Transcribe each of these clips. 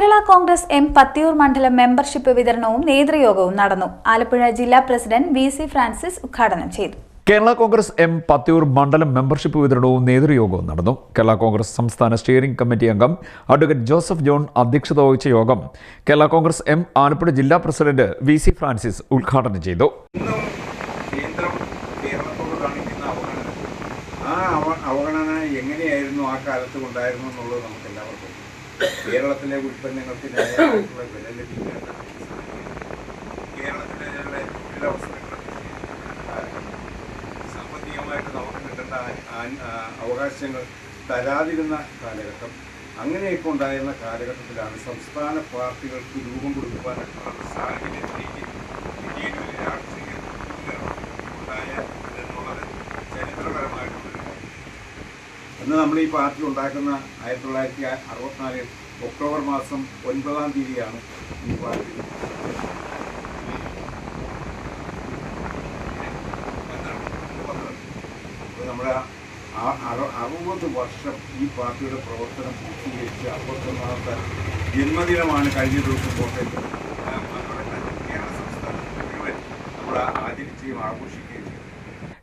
Kerala Congress M Pathiyoor മണ്ഡലം membership വിതരണവും നേതൃയോഗവും നടന്നു. ആലപ്പുഴ ജില്ലാ പ്രസിഡന്റ് വി സി ഫ്രാൻസിസ് ഉദ്ഘാടനം ചെയ്തു. കേരള കോൺഗ്രസ് എം പത്തിയൂർ മണ്ഡലം മെമ്പർഷിപ്പ് വിതരണവും നേതൃയോഗവും നടന്നു. കേരള കോൺഗ്രസ് സംസ്ഥാന സ്റ്റിയറിംഗ് കമ്മിറ്റി അംഗം അഡ്വക്കേറ്റ് ജോസഫ് ജോൺ അധ്യക്ഷത വഹിച്ച യോഗം കേരള കോൺഗ്രസ് എം ആലപ്പുഴ ജില്ലാ പ്രസിഡന്റ് വി സി ഫ്രാൻസിസ് ഉദ്ഘാടനം ചെയ്തു. ആ അവഗണന എങ്ങനെയായിരുന്നു ആ കാലത്ത് ഉണ്ടായിരുന്നു എന്നുള്ളത് നമുക്ക് എല്ലാവർക്കും കേരളത്തിലെ ഉൽപ്പന്നങ്ങൾക്ക് ന്യായമായിട്ടുള്ള വില ലഭിക്കേണ്ട കേരളത്തിലെ സാമ്പത്തികമായിട്ട് നമുക്ക് കിട്ടേണ്ട അവകാശങ്ങൾ തരാതിരുന്ന കാലഘട്ടം അങ്ങനെയൊക്കെ ഉണ്ടായിരുന്ന കാലഘട്ടത്തിലാണ് സംസ്ഥാന പാർട്ടികൾക്ക് രൂപം കൊടുക്കുവാനുള്ള സാഹചര്യത്തിലേക്ക് ഇന്ത്യയിൽ ഒരു രാഷ്ട്രീയ അന്ന് നമ്മൾ ഈ പാർട്ടി ഉണ്ടാക്കുന്ന ആയിരത്തി തൊള്ളായിരത്തി അറുപത്തിനാലിൽ ഒക്ടോബർ മാസം ഒൻപതാം തീയതിയാണ് ഈ പാർട്ടി. നമ്മുടെ അറുപത് വർഷം ഈ പാർട്ടിയുടെ പ്രവർത്തനം പൂർത്തീകരിച്ച് അറുപത്തൊന്നാമത്തെ ജന്മദിനമാണ് കഴിഞ്ഞ ദിവസം കോട്ടയത്ത് കേരള സംസ്ഥാനം മുഴുവൻ നമ്മൾ ആചരിക്കുകയും ആഘോഷിക്കുകയും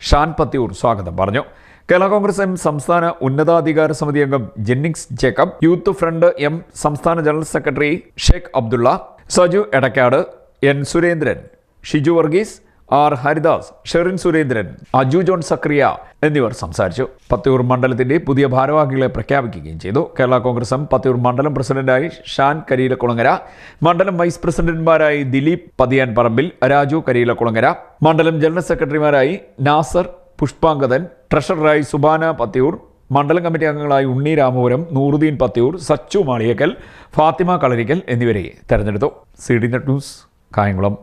ഷാൻ പത്തിയൂർ സ്വാഗതം പറഞ്ഞു. കേരള കോൺഗ്രസ് എം സംസ്ഥാന ഉന്നതാധികാര സമിതി അംഗം Jennings Jacob youth front M സംസ്ഥാന general secretary Sheikh Abdulla Saju Edakkad N Surendran Shiju Varghese R Haridas Sherin Surendran Aju John Zacharia എന്നിവർ സംസാരിച്ചു. പത്തിയൂർ മണ്ഡലത്തിന്റെ പുതിയ ഭാരവാഹികളെ പ്രഖ്യാപിക്കുകയും ചെയ്തു. കേരള കോൺഗ്രസ് എം പത്തിയൂർ മണ്ഡലം പ്രസിഡന്റായി ഷാൻ കരിയിലക്കുളങ്ങര മണ്ഡലം വൈസ് പ്രസിഡന്റുമാരായി ദിലീപ് പതിയാൻ പറമ്പിൽ രാജു കരിയിലക്കുളങ്ങര മണ്ഡലം ജനറൽ സെക്രട്ടറിമാരായി നാസർ പുഷ്പാങ്കദൻ ട്രഷററായി സുബാന പത്തിയൂർ മണ്ഡലം കമ്മിറ്റി അംഗങ്ങളായി ഉണ്ണി രാമപുരം നൂറുദ്ദീൻ പത്തിയൂർ സച്ചു മാളിയക്കൽ ഫാത്തിമ കളരിക്കൽ എന്നിവരെ തെരഞ്ഞെടുത്തു. C D net news Kayamkulam.